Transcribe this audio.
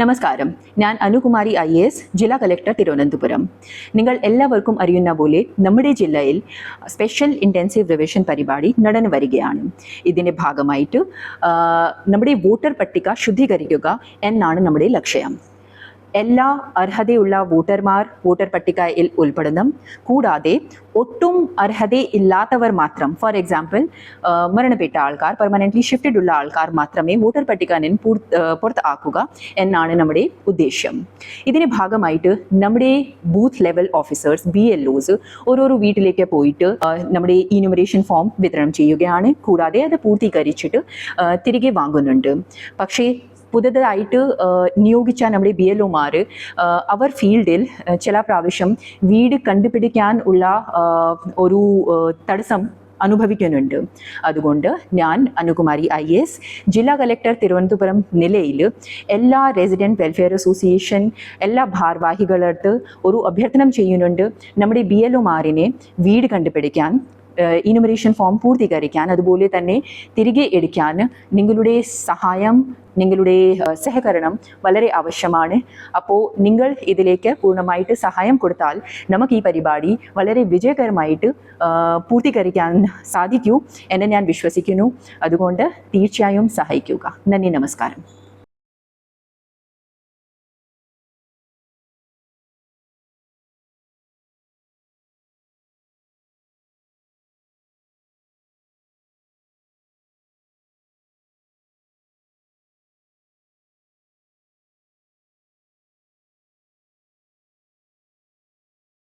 നമസ്കാരം. ഞാൻ Anukumari I S ജില്ലാ കളക്ടർ തിരുവനന്തപുരം. നിങ്ങൾ എല്ലാവർക്കും അറിയുന്ന പോലെ നമ്മുടെ ജില്ലയിൽ സ്പെഷ്യൽ ഇന്റൻസീവ് റിവിഷൻ പരിപാടി നടന്നു വരികയാണ്. ഇതിന്റെ ഭാഗമായിട്ട് നമ്മുടെ വോട്ടർ പട്ടിക ശുദ്ധീകരിക്കുക എന്നാണ് നമ്മുടെ ലക്ഷ്യം. എല്ലാ അർഹതയുള്ള വോട്ടർമാർ വോട്ടർ പട്ടികയിൽ ഉൾപ്പെടുന്നു. കൂടാതെ ഒട്ടും അർഹതയില്ലാത്തവർ മാത്രം ഫോർ എക്സാമ്പിൾ മരണപ്പെട്ട ആൾക്കാർ പെർമനന്റ്ലി ഷിഫ്റ്റഡ് ഉള്ള ആൾക്കാർ മാത്രമേ വോട്ടർ പട്ടിക പുറത്ത് ആക്കുക എന്നാണ് നമ്മുടെ ഉദ്ദേശ്യം ഇതിന് ഭാഗമായിട്ട് നമ്മുടെ booth level officers B L Os ഓരോരോ വീട്ടിലേക്ക് പോയിട്ട് നമ്മുടെ ഇനുമറേഷൻ ഫോം വിതരണം ചെയ്യുകയാണ്. കൂടാതെ അത് പൂർത്തീകരിച്ചിട്ട് തിരികെ വാങ്ങുന്നുണ്ട്. പക്ഷേ പുതുതായിട്ട് ആ, നിയോഗിച്ച നമ്മുടെ ബി എൽ ഒമാർ. അവർ ഫീൽഡിൽ ചില പ്രാവശ്യം വീട് കണ്ടുപിടിക്കാൻ ഉള്ള ഒരു തടസ്സം അനുഭവിക്കുന്നുണ്ട്. അതുകൊണ്ട് ഞാൻ അനുകുമാരി ഐ എസ് ജില്ലാ കലക്ടർ തിരുവനന്തപുരം നിലയിൽ എല്ലാ റെസിഡന്റ് വെൽഫെയർ അസോസിയേഷൻ എല്ലാ ഭാരവാഹികളടുത്ത് ഒരു അഭ്യർത്ഥനം ചെയ്യുന്നുണ്ട്. നമ്മുടെ ബി എൽ ഒമാരിനെ വീട് കണ്ടുപിടിക്കാൻ ഇനുമറേഷൻ ഫോം പൂർത്തീകരിക്കാൻ അതുപോലെ തന്നെ തിരികെ എടുക്കാൻ നിങ്ങളുടെ സഹായം നിങ്ങളുടെ സഹകരണം വളരെ ആവശ്യമാണ്. അപ്പോൾ നിങ്ങൾ ഇതിലേക്ക് പൂർണമായിട്ട് സഹായം കൊടുത്താൽ നമുക്ക് ഈ പരിപാടി വളരെ വിജയകരമായിട്ട് പൂർത്തീകരിക്കാൻ സാധിക്കൂ എന്ന് ഞാൻ വിശ്വസിക്കുന്നു. അതുകൊണ്ട് തീർച്ചയായും സഹായിക്കുക. നന്ദി നമസ്കാരം.